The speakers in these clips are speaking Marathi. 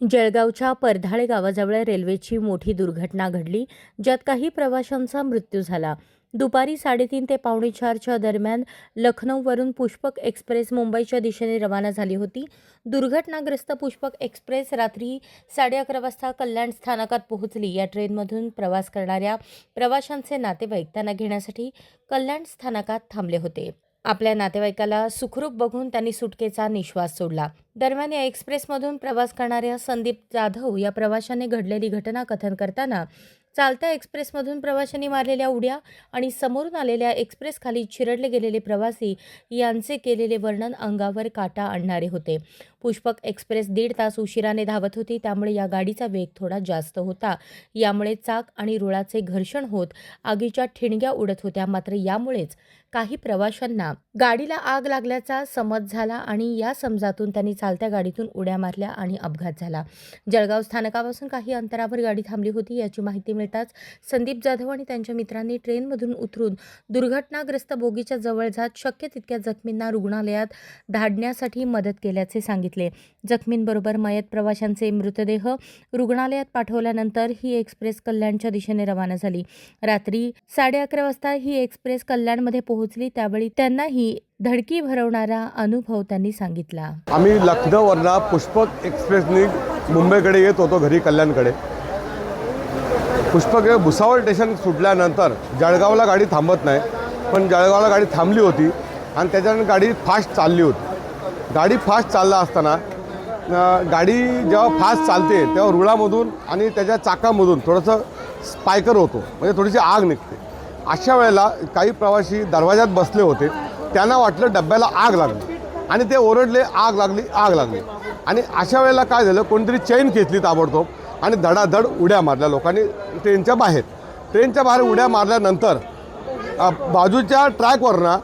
जळगावच्या परधाळे गावाजवळ रेल्वेची मोठी दुर्घटना घडली ज्यात काही प्रवाशांचा मृत्यू झाला. दुपारी साडेतीन ते पावणे चारच्या दरम्यान लखनौवरून पुष्पक एक्सप्रेस मुंबईच्या दिशेने रवाना झाली होती. दुर्घटनाग्रस्त पुष्पक एक्सप्रेस रात्री साडे अकरा वाजता कल्याण स्थानकात पोहोचली. या ट्रेनमधून प्रवास करणाऱ्या प्रवाशांचे नातेवाईक त्यांना घेण्यासाठी कल्याण स्थानकात थांबले होते. आपल्या नातेवाईकाला सुखरूप बघून त्यांनी सुटकेचा निश्वास सोडला. दरम्यान या एक्सप्रेसमधून प्रवास करणाऱ्या संदीप जाधव या प्रवाशाने घडलेली घटना कथन करताना चालत्या एक्सप्रेसमधून प्रवाशांनी मारलेल्या उड्या आणि समोरून आलेल्या एक्सप्रेसखाली चिरडले गेलेले प्रवासी यांचे केलेले वर्णन अंगावर काटा आणणारे होते. पुष्पक एक्सप्रेस दीड तास उशिराने धावत होती. त्यामुळे या गाडीचा वेग थोडा जास्त होता. यामुळे चाक आणि रुळाचे घर्षण होत आगीच्या ठिणग्या उडत होत्या. मात्र यामुळेच काही प्रवाशांना गाडीला आग लागल्याचा समज झाला आणि या समजातून त्यांनी चालत्या गाडीतून उड्या मारल्या आणि अपघात झाला. जळगाव स्थानकापासून काही अंतरावर गाडी थांबली होती. याची माहिती मिळताच संदीप जाधव आणि त्यांच्या मित्रांनी ट्रेनमधून उतरून दुर्घटनाग्रस्त बोगीच्या जवळ जात शक्य तितक्या जखमींना रुग्णालयात धाडण्यासाठी मदत केल्याचे सांगितले. जखमींबरोबर मयत प्रवाशांचे मृतदेह रुग्णालयात पाठवल्यानंतर ही एक्सप्रेस कल्याणच्या दिशेने रवाना झाली. रात्री साडे अकरा वाजता ही एक्सप्रेस कल्याणमध्ये पोहोचली. त्यावेळी त्यांनाही धडकी भरवणारा अनुभव त्यांनी सांगितला. आम्ही लखनौवरना पुष्पक एक्सप्रेसनी मुंबईकडे येत होतो घरी कल्याणकडे. पुष्पक भुसावळ स्टेशन सुटल्यानंतर जळगावला गाडी थांबत नाही. पण जळगावला गाडी थांबली होती आणि त्याच्यानंतर गाडी फास्ट चालली होती. गाडी फास्ट चालला असताना गाडी जेव्हा फास्ट चालते तेव्हा रुळामधून आणि त्याच्या चाकामधून थोडंसं स्पायकर होतो म्हणजे थोडीशी आग निघते. अशा वेळेला काही प्रवासी दरवाज्यात बसले होते त्यांना वाटलं डब्याला आग लागली आणि ते ओरडले आग लागली आग लागली. आणि अशा वेळेला काय झालं कोणतरी चेन खेचली ताबडतोब आणि धडाधड उड्या मारल्या लोकांनी ट्रेनच्या बाहेर. ट्रेनच्या बाहेर उड्या मारल्यानंतर बाजूच्या ट्रॅकवरनं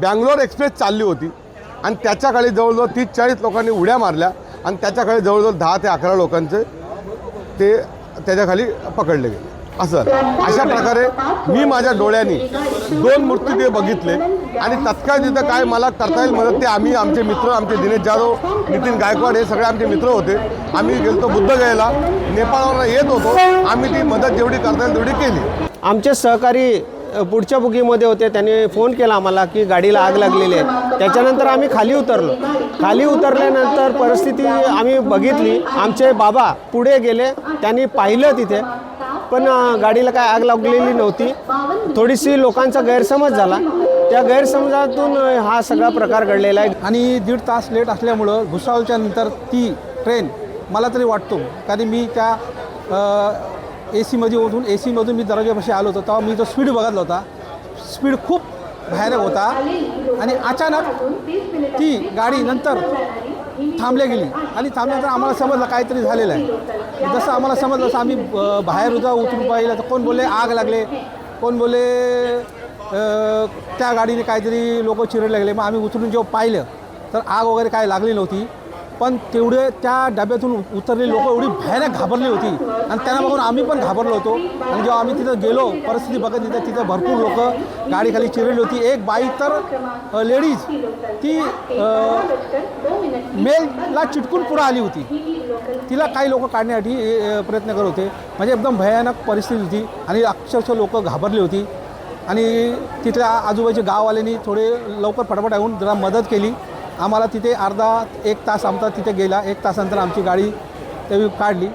बँगलोर एक्सप्रेस चालली होती. आणि त्याच्याखाली जवळजवळ तीस चाळीस लोकांनी उड्या मारल्या आणि त्याच्याखाली जवळजवळ दहा ते अकरा लोकांचे ते त्याच्याखाली पकडले गेले. असं. अशा प्रकारे मी माझ्या डोळ्यांनी दोन मूर्ती ते बघितले आणि तत्काळ तिथं काय मला करता येईल मदत ते आम्ही आमचे मित्र आमचे दिनेश जाधव नितीन गायकवाड हे सगळे आमचे मित्र होते. आम्ही गेलतो बुद्धगयेला. नेपाळवरून येत होतो. आम्ही ती मदत जेवढी करता येईल तेवढी केली. आमचे सहकारी पुढच्या बुकीमध्ये होते. त्यांनी फोन केला आम्हाला की गाडीला आग लागलेली आहे. त्याच्यानंतर आम्ही खाली उतरलो. खाली उतरल्यानंतर परिस्थिती आम्ही बघितली. आमचे बाबा पुढे गेले. त्यांनी पाहिलं तिथे. पण गाडीला काय आग लागलेली नव्हती. थोडीशी लोकांचा गैरसमज झाला. त्या गैरसमजातून हा सगळा प्रकार घडलेला आहे. आणि दीड तास लेट असल्यामुळं भुसावळच्या नंतर ती ट्रेन मला तरी वाटतो. कारण मी त्या ए सीमध्ये ओढून ए सीमधून मी दरवाजापाशी आलो होतो तेव्हा मी तो स्पीड बघितला होता स्पीड खूप भयानक होता आणि अचानक ती गाडी नंतर थांबल्या गेली आणि थांबल्यानंतर आम्हाला समजलं काहीतरी झालेलं आहे. जसं आम्हाला समजलं तसं आम्ही बाहेर उद्या उतरून पाहिलं तर कोण बोलले आग लागले. कोण बोलले त्या गाडीने काहीतरी लोक चिरडले लागले मग आम्ही उतरून जेव्हा पाहिलं तर आग वगैरे काय लागली नव्हती. पण तेवढे त्या डब्यातून उतरलेली लोक एवढी भयानक घाबरली होती. आणि त्यांना बघून आम्ही पण घाबरलो होतो. आणि जेव्हा आम्ही तिथं गेलो परिस्थिती बघत तिथं तिथं भरपूर लोक गाडीखाली चिरलेली होती. एक बाई तर लेडीज ती मेलला चिटकून पुढं आली होती. तिला काही लोक काढण्यासाठी प्रयत्न करत होते. म्हणजे एकदम भयानक परिस्थिती होती. आणि अक्षरशः लोक घाबरली होती. आणि तिथल्या आजूबाजूच्या गाववाल्यांनी थोडे लवकर फटाफट येऊन जरा मदत केली. आम्हाला तिथे अर्धा एक तास आमचा तिथे गेला. एक तासानंतर आमची गाडी ते काढली.